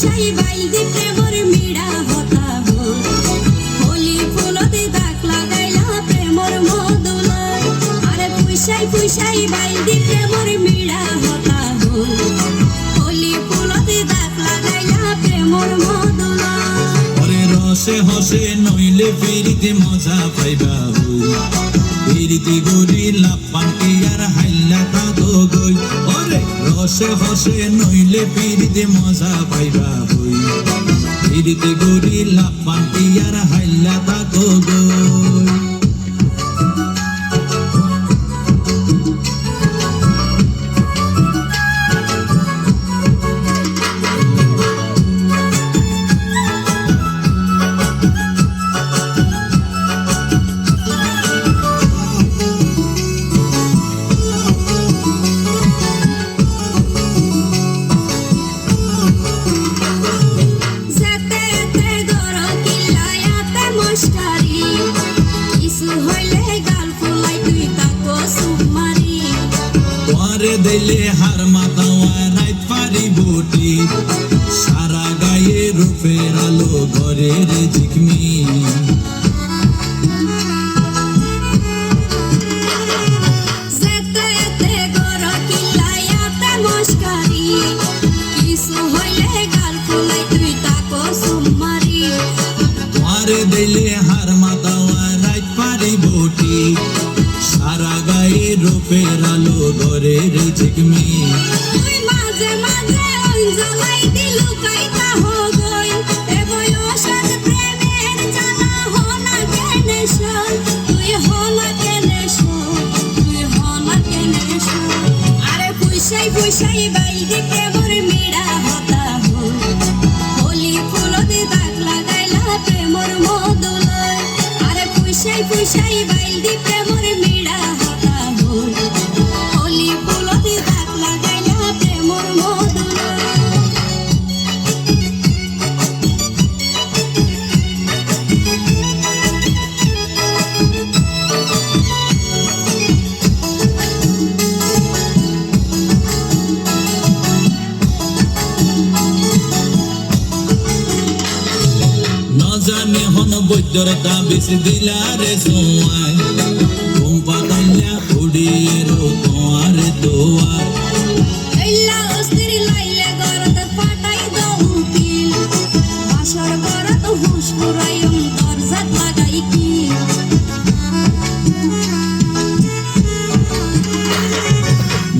দি প্রেমর মিড়া হতা হলি ফুলতে দাগ লাগাইলা প্রেমর মদুলয় আরে পুইসাই পুইসাই বাইল দি প্রেমর মিড়া হতা হলি ফুলতে দাগ লাগাইলা প্রেমর মদুলয় ওরে রসে হসে নইলে ফিরিতে মজা পাইবা ফিরিতে গরি লাপান কি আর হাইলা থাকো গই। ওরে রসে হসে নইলে ফিরিতে মজা পাইবা হই ফিরিতে গরি লাপান কি আর হাইলা থাকো গই। দিলে হার মাতাওয়া রাইত পারি বটি। সারা গায়ে রূপের আলো ঘরের ঝিকমি দিলে হার মাতাওয়া রাইত পারি বটি। সারা গায়ে রূপের আলো ঘরের ঝিকমি মাঝে মাঝে ওই জ্বালাই দিলু কাইতা হো গই এ বয়সের প্রেমের জানা হো না কেনে শোন তুই হো না কেনে শোন তুই হো না কেনে শোন আরে পুইসাই পুইসাই বাইদি প্রেমর মিড়া হতা হো হোলি প্রেমর বৈদ্যর তাবিজ দিলা রে সোয়াই ঘুম পাতাইলা উড়িয়ে রো তোমার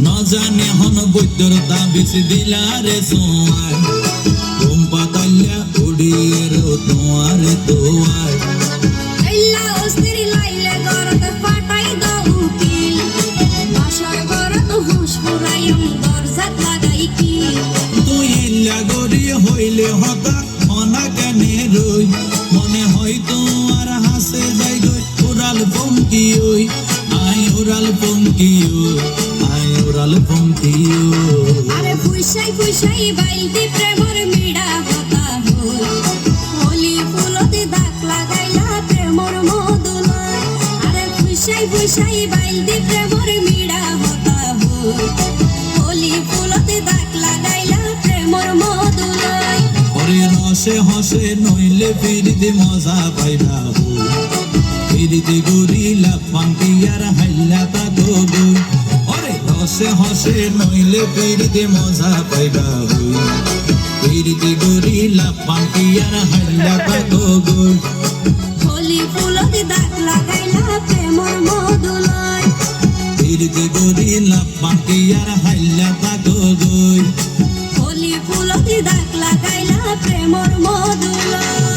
ন জানে হন বৈদ্যর তাবিজ দিলা রে ঘুম পাতাইলা উড়িয়ে রো তোমার দোয়ার হইলে হতা মনা কেনে রই। মনে হয় তোমার হাসে যাই গই উড়াল পঙ্কি ওই। আই উড়াল পঙ্কি ওই আই উড়াল পঙ্কি ওই। আরে পুইসাই পুইসাই বাইলতি প্রেমর মিড়া হতা। আরে পুইসাই পুইসাই বাইলতি প্রেমর মিড়া হতা হো। হোলি ফুলতে দাগ লাগাইলা প্রেমর মদুলয় ওরে রসে হসে নইলে ফিরিতে মজা পাইবা হো। ফিরিতে গরিলা পান্তি আর হাইলা তা গো ওরে রসে হসে নইলে ফিরিতে মজা পাইবা হো। ফিরিতে গরিলা আর হাইলা তা গো। হোলি ফুলতে দাগ লাগাইলা ফিরিতে গরিলা লাপাকে আর হাইলা তা গো গো হোলি ফুলতে দাগ লাগাইলা প্রেমর মদুলয়